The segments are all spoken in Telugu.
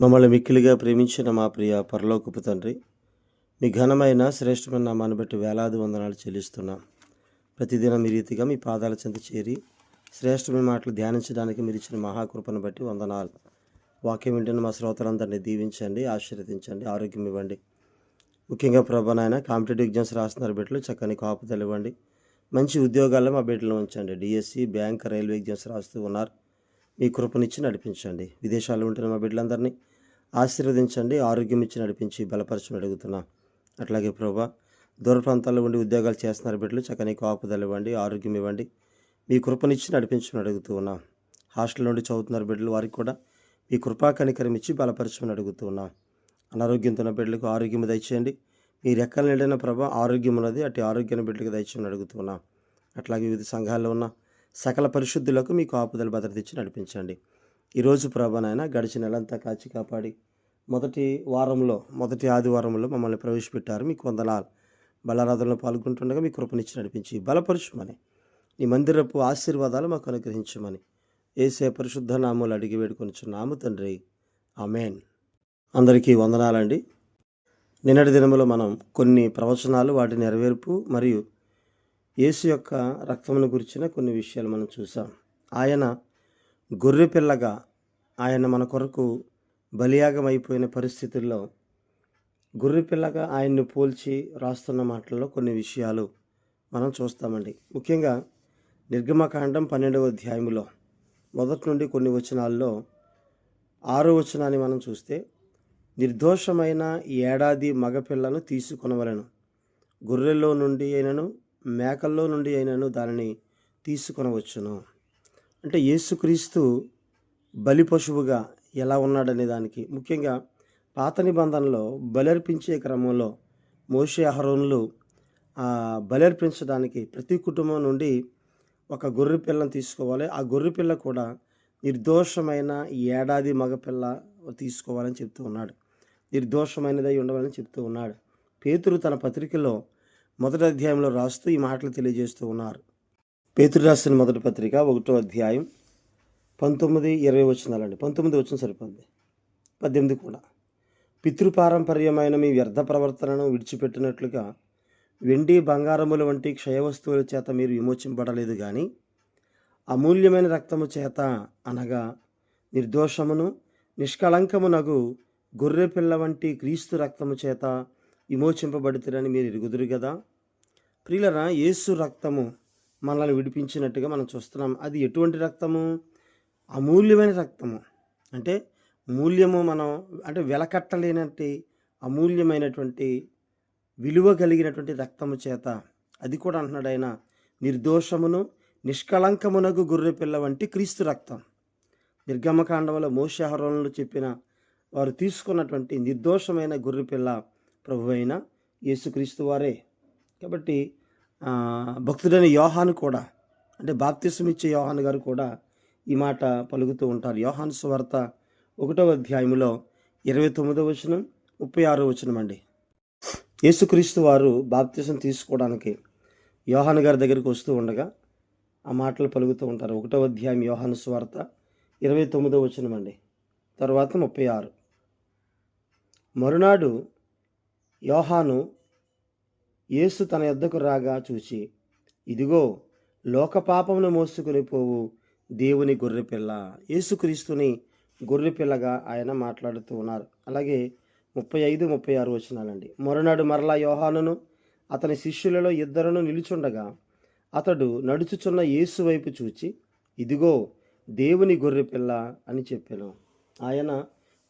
మమ్మల్ని మిక్కిలిగా ప్రేమించిన మా ప్రియ పరలోకపు తండ్రి మీ ఘనమైన శ్రేష్టమైన నామాన్ని బట్టి వేలాది వందనాలు చెల్లిస్తున్నాం. ప్రతిదినం మీ రీతిగా మీ పాదాల చెంత చేరి శ్రేష్టమైన మాటలు ధ్యానించడానికి మీరు ఇచ్చిన మహాకృపను బట్టి వందనాలు. వాక్యం వింటున్న మా శ్రోతలందరినీ దీవించండి ఆశీర్వదించండి ఆరోగ్యం ఇవ్వండి. ముఖ్యంగా ప్రభానాయన కాంపిటేటివ్ ఎగ్జామ్స్ రాస్తున్నారు బిడ్డలు చక్కని కాపుదలు ఇవ్వండి. మంచి ఉద్యోగాల్లో మా బిడ్డలు ఉంచండి. డిఎస్సి బ్యాంక్ రైల్వే ఎగ్జామ్స్ రాస్తూ ఉన్నారు. మీ కృపనిచ్చి నడిపించండి. విదేశాల్లో ఉంటున్న మా బిడ్డలందరినీ ఆశీర్వదించండి. ఆరోగ్యం ఇచ్చి నడిపించి బలపరచమని అడుగుతున్నా. అట్లాగే ప్రభా దూర ప్రాంతాల్లో ఉండి ఉద్యోగాలు చేస్తున్నారు బిడ్డలు. చక్కని కాపుదలు ఇవ్వండి ఆరోగ్యం ఇవ్వండి. మీ కృపనిచ్చి నడిపించమని అడుగుతూ ఉన్నా హాస్టల్ నుండి చదువుతున్నారు బిడ్డలు వారికి కూడా మీ కృపాకనికరం ఇచ్చి బలపరచమని అడుగుతూ ఉన్నా అనారోగ్యంతో ఉన్న బిడ్డలకు ఆరోగ్యం దయచేయండి. మీ రెక్కల నిండిన ప్రభా ఆరోగ్యం ఉన్నది. అటు ఆరోగ్యాన్ని బిడ్డలకు దయచేయమని అడుగుతున్నాం. అట్లాగే వివిధ సంఘాల్లో ఉన్న సకల పరిశుద్ధులకు మీకు ఆపుదల భద్రత ఇచ్చి నడిపించండి. ఈరోజు ప్రభానైనా గడిచిన నెలంతా కాచి కాపాడి మొదటి వారంలో మొదటి ఆదివారంలో మమ్మల్ని ప్రవేశపెట్టారు. మీకు వందనాలు. బలారాధనలో పాల్గొంటుండగా మీ కృపనిచ్చి నడిపించి బలపరచుమని నీ మందిరపు ఆశీర్వాదాలు మాకు అనుగ్రహించమని ఏసే పరిశుద్ధ నామూలు అడిగి వేడుకొనిచున్నాము తండ్రి. అమేన్ అందరికీ వందనాలండి. నిన్నటి దినములో మనం కొన్ని ప్రవచనాలు వాటి నెరవేర్పు మరియు యేసు యొక్క రక్తమును గురించిన కొన్ని విషయాలు మనం చూసాం. ఆయన గొర్రె పిల్లగా ఆయన మన కొరకు బలియాగం అయిపోయిన పరిస్థితుల్లో గొర్రె పిల్లగా ఆయన్ని పోల్చి రాస్తున్న మాటల్లో కొన్ని విషయాలు మనం చూస్తామండి. ముఖ్యంగా నిర్గమకాండం పన్నెండవ అధ్యాయములో మొదటి నుండి కొన్ని వచనాల్లో ఆరో వచనాన్ని మనం చూస్తే నిర్దోషమైన ఏడాది మగపిల్లను తీసుకొనవలను. గొర్రెల్లో నుండి అయినను మేకల్లో నుండి అయినను దానిని తీసుకొనవచ్చును. అంటే యేసుక్రీస్తు బలి పశువుగా ఎలా ఉన్నాడనే దానికి ముఖ్యంగా పాత నిబంధనలో బలర్పించే క్రమంలో మోషే అహరోన్లు బలర్పించడానికి ప్రతి కుటుంబం నుండి ఒక గొర్రె పిల్లను తీసుకోవాలి. ఆ గొర్రె పిల్ల కూడా నిర్దోషమైన ఏడాది మగపిల్ల తీసుకోవాలని చెప్తూ ఉన్నాడు. నిర్దోషమైనదై ఉండవాలని చెప్తూ ఉన్నాడు. పేతురు తన పత్రికలో మొదటి అధ్యాయంలో రాస్తూ ఈ మాటలు తెలియజేస్తూ ఉన్నారు. పేతురు రాసిన మొదటి పత్రిక ఒకటో అధ్యాయం పంతొమ్మిది ఇరవై వచ్చినాలండి పంతొమ్మిది వచ్చిన సరిపోద్ది. పద్దెనిమిది కూడా. పితృపారంపర్యమైన మీ వ్యర్థ ప్రవర్తనను విడిచిపెట్టినట్లుగా వెండి బంగారముల వంటి క్షయవస్తువుల చేత మీరు విమోచింపడలేదు కానీ అమూల్యమైన రక్తము చేత అనగా నిర్దోషమును నిష్కళంకమునగు గొర్రెపిల్ల వంటి క్రీస్తు రక్తము చేత విమోచింపబడుతురని మీరు ఎరుగుదురు కదా ప్రియులరా యేసు రక్తము మనల్ని విడిపించినట్టుగా మనం చూస్తున్నాం. అది ఎటువంటి రక్తము? అమూల్యమైన రక్తము. అంటే మూల్యము మనం అంటే వెలకట్టలేనట్టు అమూల్యమైనటువంటి విలువ కలిగినటువంటి రక్తము చేత. అది కూడా అంటున్నాడు ఆయన నిర్దోషమును నిష్కళంకమునకు గొర్రెపిల్ల వంటి క్రీస్తు రక్తం. నిర్గమకాండంలో మోషాహరణలు చెప్పిన వారు తీసుకున్నటువంటి నిర్దోషమైన గొర్రెపిల్ల ప్రభు అయిన యేసుక్రీస్తు వారే. కాబట్టి భక్తుడైన యోహాను కూడా అంటే బాప్తిసం ఇచ్చే యోహాను గారు కూడా ఈ మాట పలుకుతూ ఉంటారు. యోహాను స్వార్త ఒకటవ అధ్యాయంలో ఇరవై తొమ్మిదవ వచనం ముప్పై ఆరో వచనం అండి. యేసుక్రీస్తు వారు బాప్తిసం తీసుకోవడానికి యోహాను గారి దగ్గరికి వస్తూ ఉండగా ఆ మాటలు పలుకుతూ ఉంటారు. ఒకటవ అధ్యాయం యోహాను స్వార్త ఇరవై తొమ్మిదవ వచనం అండి. తర్వాత ముప్పై ఆరు. మరునాడు యోహాను యేసు తన యొద్దకు రాగా చూచి ఇదిగో లోకపాపమును మోసుకుని పోవు దేవుని గొర్రెపిల్ల. యేసుక్రీస్తుని గొర్రెపిల్లగా ఆయన మాట్లాడుతూ ఉన్నారు. అలాగే ముప్పై ఐదు ముప్పై ఆరు వచ్చినాలండి మరునాడు మరలా యోహానును అతని శిష్యులలో ఇద్దరును నిలుచుండగా అతడు నడుచుచున్న యేసు వైపు చూచి ఇదిగో దేవుని గొర్రెపిల్ల అని చెప్పాను. ఆయన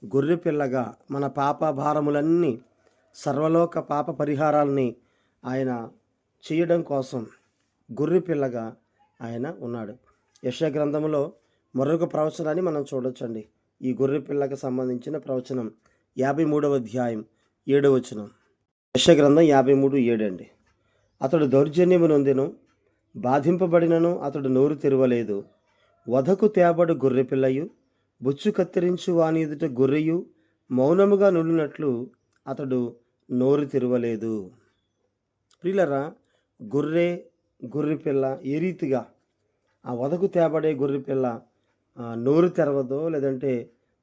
గొర్రెపిల్లగా మన పాప భారములన్నీ సర్వలోక పాప పరిహారాలని ఆయన చేయడం కోసం గొర్రెపిల్లగా ఆయన ఉన్నాడు. యశ గ్రంథంలో మరొక ప్రవచనాన్ని మనం చూడొచ్చండి. ఈ గొర్రె పిల్లకి సంబంధించిన ప్రవచనం యాభై మూడవ అధ్యాయం ఏడవ వచనం. యశ గ్రంథం యాభై మూడు ఏడండి అతడు దౌర్జన్యము నొందెను బాధింపబడినను అతడు నోరు తెరవలేదు. వధకు తేబడు గొర్రెపిల్లయు బుచ్చు కత్తిరించు వాని ఎదుట గొర్రెయు మౌనముగా నుండినట్లు అతడు నోరు తెరవలేదు. ప్రియులరా గొర్రె గొర్రె పిల్ల ఏ రీతిగా ఆ వదకు తేబడే గొర్రె పిల్ల నోరు తెరవదో లేదంటే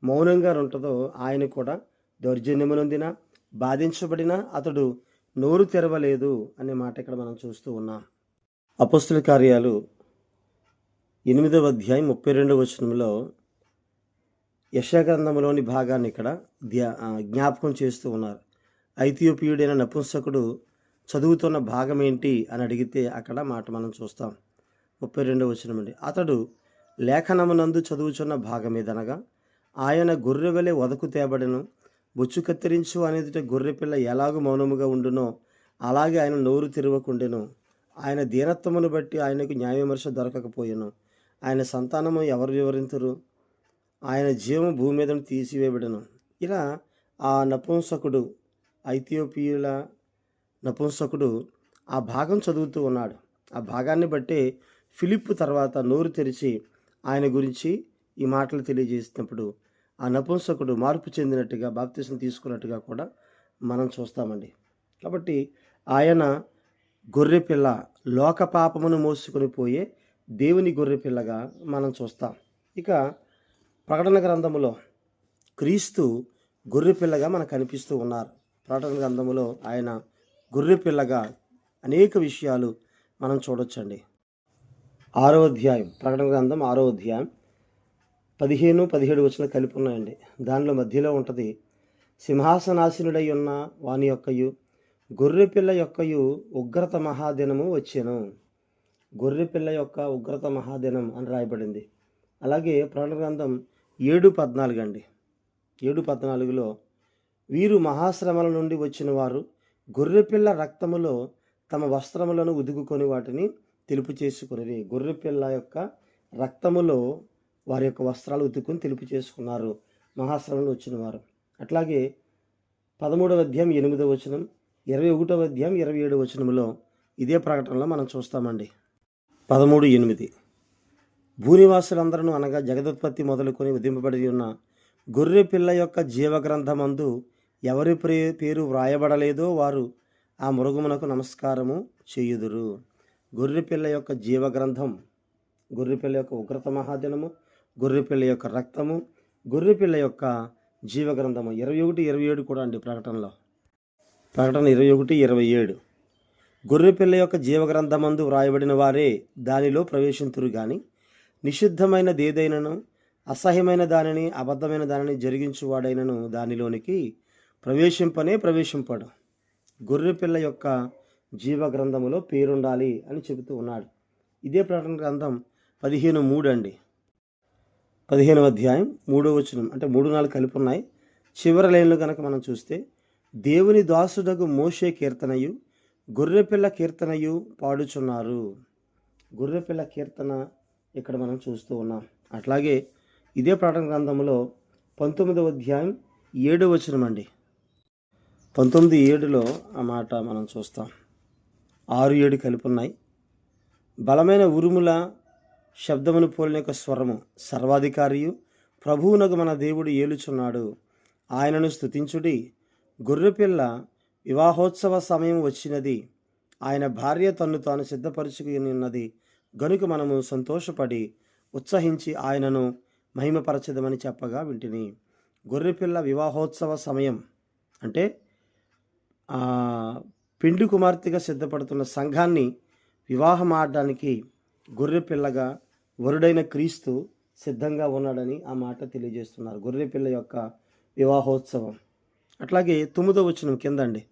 మౌనంగా ఉంటుందో ఆయన కూడా దౌర్జన్యమునందిన బాధించబడిన అతడు నోరు తెరవలేదు అనే మాట ఇక్కడ మనం చూస్తూ ఉన్నాం. అపస్తుల కార్యాలు ఎనిమిదవ అధ్యాయం ముప్పై రెండవ వచనంలో యశాగ్రంథంలోని భాగాన్ని ఇక్కడ ధ్యా జ్ఞాపకం చేస్తూ ఉన్నారు. ఐథియోపియుడైన నపుంసకుడు చదువుతున్న భాగం ఏంటి అని అడిగితే అక్కడ మాట మనం చూస్తాం. ముప్పై రెండవ వచనం అండి. అతడు లేఖనమునందు చదువుచున్న భాగం ఏదనగా ఆయన గొర్రె వలె వదకు తేబడను బొచ్చు కత్తిరించు అనేది గొర్రె పిల్ల ఎలాగూ మౌనముగా ఉండునో అలాగే ఆయన నోరు తెరవకుండెను. ఆయన దీనత్వమును బట్టి ఆయనకు న్యాయ విమర్శ దొరకకపోయెను. ఆయన సంతానము ఎవరు వివరించరు ఆయన జీవము భూమి మీద తీసివేయబడను. ఇలా ఆ నపుంసకుడు ఐథియోపియుల నపుంసకుడు ఆ భాగం చదువుతూ ఉన్నాడు. ఆ భాగాన్ని బట్టి ఫిలిప్ తర్వాత నోరు తెరిచి ఆయన గురించి ఈ మాటలు తెలియజేసినప్పుడు ఆ నపుంసకుడు మార్పు చెందినట్టుగా బాప్తీసం తీసుకున్నట్టుగా కూడా మనం చూస్తామండి. కాబట్టి ఆయన గొర్రెపిల్ల లోక పాపమును మోసుకొని పోయే దేవుని గొర్రె పిల్లగా మనం చూస్తాం. ఇక ప్రకటన గ్రంథములో క్రీస్తు గొర్రెపిల్లగా మనకు కనిపిస్తూ ఉన్నారు. ప్రకటన గ్రంథములో ఆయన గొర్రె పిల్లగా అనేక విషయాలు మనం చూడొచ్చండి. ఆరో అధ్యాయం ప్రకటన గ్రంథం ఆరో అధ్యాయం పదిహేను పదిహేడు వచ్చిన కలిపి ఉన్నాయండి. దానిలో మధ్యలో ఉంటుంది సింహాసనాసీనుడై ఉన్న వాని యొక్కయు గొర్రెపిల్ల యొక్కయు ఉగ్రత మహాదినము వచ్చాను. గొర్రెపిల్ల యొక్క ఉగ్రత మహాదినం అని రాయబడింది. అలాగే ప్రకటన గ్రంథం ఏడు పద్నాలుగు అండి. ఏడు పద్నాలుగులో వీరు మహాశ్రమల నుండి వచ్చిన వారు గొర్రెపిల్ల రక్తములో తమ వస్త్రములను ఉదుగుకొని వాటిని తెలుపు చేసుకుని గొర్రెపిల్ల యొక్క రక్తములో వారి యొక్క వస్త్రాలు ఉతుక్కుని తెలుపు చేసుకున్నారు. మహాశ్రమంలో వచ్చిన వారు. అట్లాగే పదమూడవ అధ్యాయం ఎనిమిదవ వచనం ఇరవై ఒకటవ అధ్యాయం ఇరవై ఏడవ వచనంలో ఇదే ప్రకటనలో మనం చూస్తామండి. పదమూడు ఎనిమిది. భూనివాసులందరూ అనగా జగదుత్పత్తి మొదలుకొని ఉదింపబడి ఉన్న గొర్రె పిల్ల యొక్క జీవగ్రంథమందు ఎవరి పేరు వ్రాయబడలేదో వారు ఆ మృగమునకు నమస్కారము చేయుదురు. గొర్రెపిల్ల యొక్క జీవగ్రంథం గొర్రెపిల్ల యొక్క ఉగ్రత మహాదినము గొర్రెపిల్ల యొక్క రక్తము గొర్రెపిల్ల యొక్క జీవగ్రంథము. ఇరవై ఒకటి ఇరవై ఏడు కూడా అండి ప్రకటనలో. ప్రకటన ఇరవై ఒకటి ఇరవై ఏడు. గొర్రెపిల్ల యొక్క జీవగ్రంథమందు వ్రాయబడిన వారే దానిలో ప్రవేశింతురు కానీ నిషిద్ధమైనది దేదైనను అసహ్యమైన దానిని అబద్ధమైన దానిని జరిగించువాడైనను దానిలోనికి ప్రవేశింపనే ప్రవేశింపడు. గొర్రెపిల్ల యొక్క జీవ గ్రంథములో పేరుండాలి అని చెబుతూ ఉన్నాడు. ఇదే ప్రకటన గ్రంథం పదిహేను మూడు అండి. పదిహేనవ అధ్యాయం మూడో వచనం. అంటే మూడు నాలుగు కలిపి ఉన్నాయి. చివరి లైన్లు కనుక మనం చూస్తే దేవుని దాసుడకు మోషే కీర్తనయు గొర్రెపిల్ల కీర్తనయు పాడుచున్నారు. గొర్రెపిల్ల కీర్తన ఇక్కడ మనం చూస్తూ ఉన్నాం. అట్లాగే ఇదే ప్రకటన గ్రంథంలో పంతొమ్మిదవ అధ్యాయం ఏడో వచనం అండి. పంతొమ్మిది ఏడులో ఆ మాట మనం చూస్తాం. ఆరు ఏడు కలిపి ఉన్నాయి బలమైన ఉరుముల శబ్దమును పోలిన యొక్క స్వరము సర్వాధికారియు ప్రభువునకు మన దేవుడు ఏలుచున్నాడు. ఆయనను స్తుతించుడి. గొర్రెపిల్ల వివాహోత్సవ సమయం వచ్చినది. ఆయన భార్య తన్ను తాను సిద్ధపరచుకుని ఉన్నది గనుక మనము సంతోషపడి ఉత్సహించి ఆయనను మహిమపరచదమని చెప్పగా వింటిని. గొర్రెపిల్ల వివాహోత్సవ సమయం అంటే పెండు కుమార్తెగా సిద్ధపడుతున్న సంఘాన్ని వివాహం ఆడడానికి గొర్రె పిల్లగా వరుడైన క్రీస్తు సిద్ధంగా ఉన్నాడని ఆ మాట తెలియజేస్తున్నారు. గొర్రెపిల్ల యొక్క వివాహోత్సవం. అట్లాగే తొమ్మిదో వచనం కింద అండి.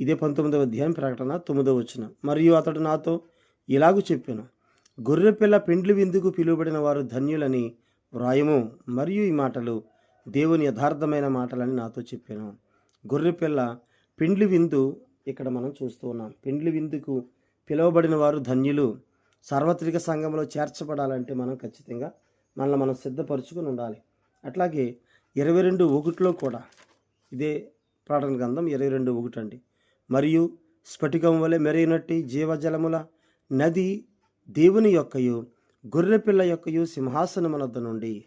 ఇదే పంతొమ్మిదవ అధ్యాయం ప్రకటన తొమ్మిదవ వచనం. మరియు అతడు నాతో ఇలాగూ చెప్పాను గొర్రెపిల్ల పెండ్లి విందుకు పిలువబడిన వారు ధన్యులని వ్రాయము మరియు ఈ మాటలు దేవుని యథార్థమైన మాటలని నాతో చెప్పాను. గొర్రెపిల్ల పెండ్లి విందు ఇక్కడ మనం చూస్తూ ఉన్నాం. పెండ్లి విందుకు పిలువబడిన వారు ధన్యులు. సార్వత్రిక సంఘంలో చేర్చబడాలంటే మనం ఖచ్చితంగా మనల్ని మనం సిద్ధపరచుకుని ఉండాలి. అట్లాగే ఇరవై రెండు ఒకటిలో కూడా ఇదే ప్రకటన గ్రంథం ఇరవై రెండు ఒకటి అండి. మరియు స్ఫటికం వలె మెరైనట్టి జీవజలముల నది దేవుని యొక్కయు గొర్రెపిల్ల యొక్కయు సింహాసనమునద్ద నుండి.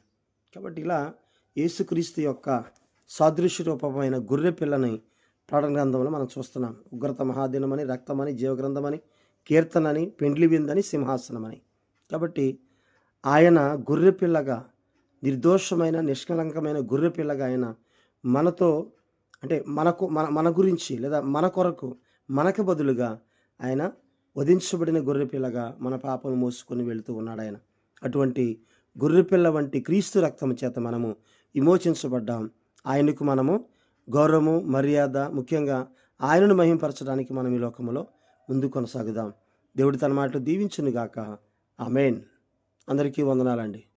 కాబట్టి ఇలా యేసుక్రీస్తు యొక్క సాదృశ్య రూపమైన గొర్రె పిల్లని ప్రకటన గ్రంథంలో మనం చూస్తున్నాం. ఉగ్రత మహాదినమని రక్తమని జీవగ్రంథమని కీర్తనని పెండ్లి విందని సింహాసనమని. కాబట్టి ఆయన గొర్రె పిల్లగా నిర్దోషమైన నిష్కలంకమైన గొర్రె పిల్లగా ఆయన మనతో అంటే మనకు మన మన గురించి లేదా మన కొరకు మనకు బదులుగా ఆయన వధించబడిన గొర్రె పిల్లగా మన పాపను మోసుకొని వెళుతూ ఉన్నాడు ఆయన. అటువంటి గొర్రెపిల్ల వంటి క్రీస్తు రక్తం చేత మనము విమోచించబడ్డాం. ఆయనకు మనము గౌరవము మర్యాద ముఖ్యంగా ఆయనను మహింపరచడానికి మనం ఈ లోకంలో ముందు కొనసాగుదాం. దేవుడు తన మాటలు దీవించునుగాక. ఆమెన్. అందరికీ వందనాలండి.